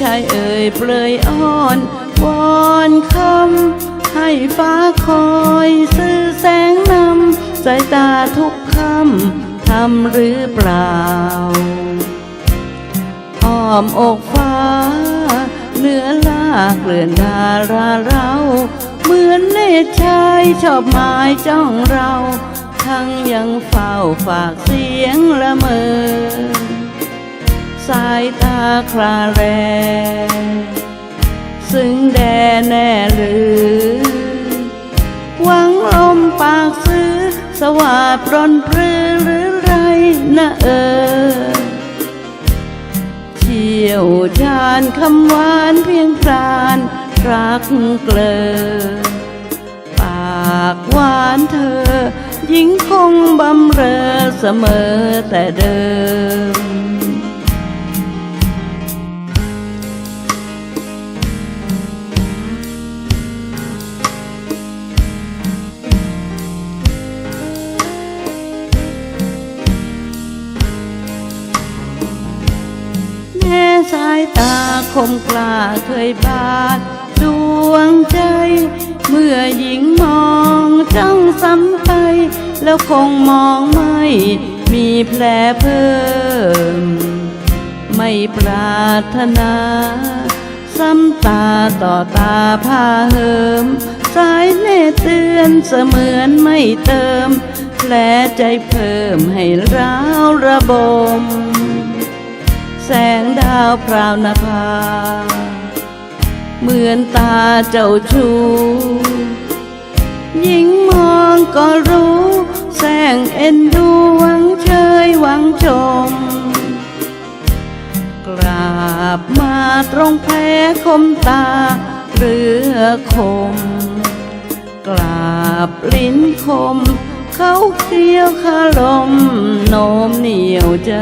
ได้เอ่ยเปลยอ้อนวอนคำให้ฟ้าคอยสื่อแสงนำสายตาทุกคำทำหรือเปล่า อ้อมอกฟ้าเหนือลากเกลื่อนดาราเราเหมือนเนตรชายชอบหมายจ้องเรา ทั้งยังเฝ้าฝากเสียงละเมอ สายตาคลาแรซึ่งแดแน่หรือ หวังลมปากซื้อ สวาดปรนปรือหรือไรนะเออเชี่ยวชาญคำหวานเพียงพรานรักเกลอ ปากหวานเธอ ยิ่งคงบำเรอเสมอแต่เดิมายตาคมกล้าเคยบาดดวงใจ เมื่อหญิงมองจ้องซ้ำไป แล้วคงมองไม่ มีแผลเพิ่ม ไม่ปรารถนา ซ้ำตาต่อตาพาเหิม สายเนตเตือนเสมือนไม่เติม แผลใจเพิ่มให้ร้าวระบม แสงาวพราวนภา เหมือนตาเจ้าชูยิ่งมองก็รู้ แสงเอ็นดูหวังเชยหวังชม กราบมาตรงแผลคมตาเรือคม กราบลิ้นคม เขาเคี้ยวคาลมโนมเหนียวใจ